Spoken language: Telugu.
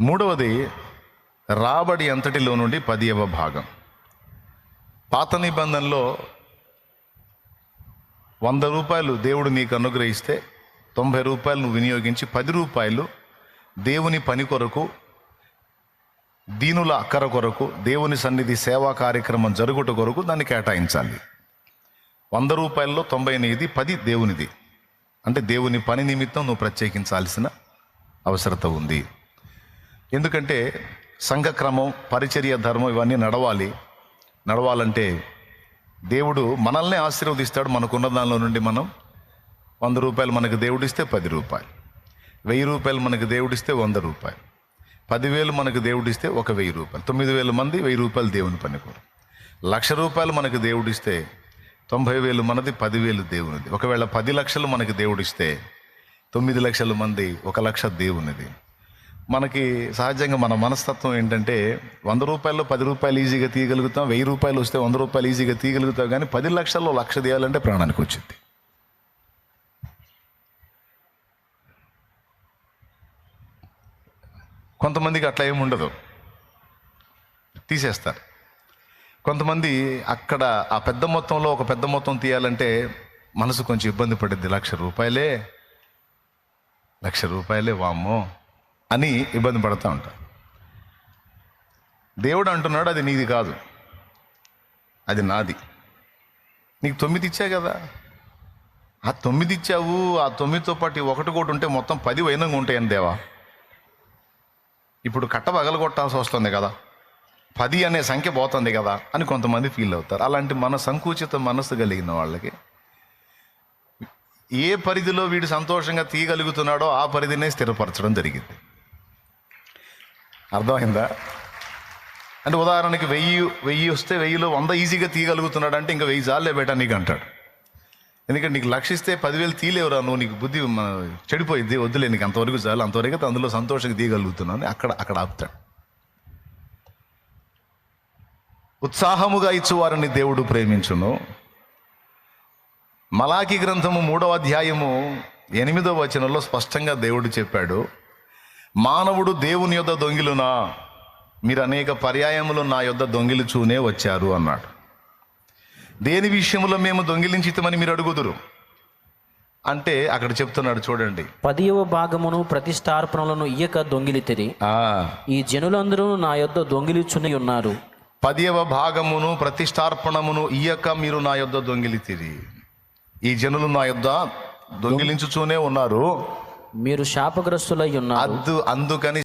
మూడవది రాబడి అంతటిలో నుండి పదియవ భాగం. పాత నిబంధనలో వంద రూపాయలు దేవుడు నీకు అనుగ్రహిస్తే తొంభై రూపాయలు నువ్వు వినియోగించి పది రూపాయలు దేవుని పని కొరకు దీనుల అక్కర కొరకు దేవుని సన్నిధి సేవా కార్యక్రమం జరుగుట కొరకు దాన్ని కేటాయించాలి. వంద రూపాయల్లో తొంభై ఎనిమిది పది దేవునిది. అంటే దేవుని పని నిమిత్తం నువ్వు ప్రత్యేకించాల్సిన అవసరత ఉంది. ఎందుకంటే సంఘక్రమం పరిచర్య ధర్మం ఇవన్నీ నడవాలి. నడవాలంటే దేవుడు మనల్ని ఆశీర్వదిస్తాడు. మనకున్న దానిలో నుండి మనం వంద రూపాయలు మనకు దేవుడిస్తే పది రూపాయలు. వెయ్యి రూపాయలు మనకు దేవుడిస్తే వంద రూపాయలు. పదివేలు మనకు దేవుడిస్తే ఒక వెయ్యి రూపాయలు. తొమ్మిది వేల మంది వెయ్యి రూపాయలు దేవుని పనికోరు. లక్ష రూపాయలు మనకు దేవుడిస్తే తొంభై వేలు మనది పదివేలు దేవునిది. ఒకవేళ పది లక్షలు మనకి దేవుడిస్తే తొమ్మిది లక్షల మంది ఒక లక్ష దేవునిది. మనకి సహజంగా మన మనస్తత్వం ఏంటంటే వంద రూపాయల్లో పది రూపాయలు ఈజీగా తీయగలుగుతాం వెయ్యి రూపాయలు వస్తే వంద రూపాయలు ఈజీగా తీయగలుగుతాం కానీ పది లక్షల్లో లక్ష తీయాలంటే ప్రాణానికి వచ్చింది. కొంతమందికి అట్లా ఏమి ఉండదు. తీసేస్తారు. కొంతమంది అక్కడ ఆ పెద్ద మొత్తంలో ఒక పెద్ద మొత్తం తీయాలంటే మనసు కొంచెం ఇబ్బంది పడింది లక్ష రూపాయలే లక్ష రూపాయలే వామ్మో. అని ఇబ్బంది పడుతూ ఉంటారు దేవుడు అంటున్నాడు అది నీది కాదు. అది నాది. నీకు తొమ్మిది ఇచ్చా కదా? ఆ తొమ్మిది ఇచ్చావు ఆ తొమ్మిదితో పాటు ఒకటి కోటి ఉంటే మొత్తం పది వైనంగా ఉంటాయని దేవా? ఇప్పుడు కట్ట పగలగొట్టాల్సి వస్తుంది కదా. పది అనే సంఖ్య పోతుంది కదా అని కొంతమంది ఫీల్ అవుతారు. అలాంటి మన సంకుచిత మనస్సు కలిగిన వాళ్ళకి ఏ పరిధిలో వీడు సంతోషంగా తీయగలుగుతున్నాడో ఆ పరిధినే స్థిరపరచడం జరిగింది. అర్థమైందా? అంటే ఉదాహరణకి వెయ్యి వెయ్యి వస్తే వెయ్యిలో వంద ఈజీగా తీయగలుగుతున్నాడు అంటే ఇంకా వెయ్యి జాలే బేటా నీకు అంటాడు. ఎందుకంటే నీకు లక్షిస్తే పదివేలు తీలేవురా నువ్వు నీకు బుద్ధి చెడిపోయింది వద్దులే నీకు అంతవరకు చాలు అంతవరకు అందులో సంతోషంగా తీయగలుగుతున్నాను అక్కడ అక్కడ ఆపుతాడు. ఉత్సాహముగా ఇచ్చువారిని దేవుడు ప్రేమించును. మలాకి గ్రంథము మూడవ అధ్యాయము ఎనిమిదవ వచనంలో స్పష్టంగా దేవుడు చెప్పాడు. మానవుడు దేవుని యొద్ద దొంగిలునా? మీరు అనేక పర్యాయములు నా యొద్ద దొంగిలుచూనే వచ్చారు అన్నాడు. దేని విషయంలో మేము దొంగిలించితమని మీరు అడుగుదురు? అంటే అక్కడ చెప్తున్నాడు చూడండి. పదియవ భాగమును ప్రతిష్టార్పణలను ఇయ్యక దొంగిలితిరి. ఆ. ఈ జనులందరూ నా యొద్ద దొంగిలిచుని ఉన్నారు. పదియవ భాగమును ప్రతిష్టార్పణమును ఇయ్యక మీరు నా యొద్ద దొంగిలితిరి. ఈ జనులు నా యొద్ద దొంగిలించుచూనే ఉన్నారు. మీరు శాపగ్రస్తులై ఉన్నారు. అద్దు అందుకని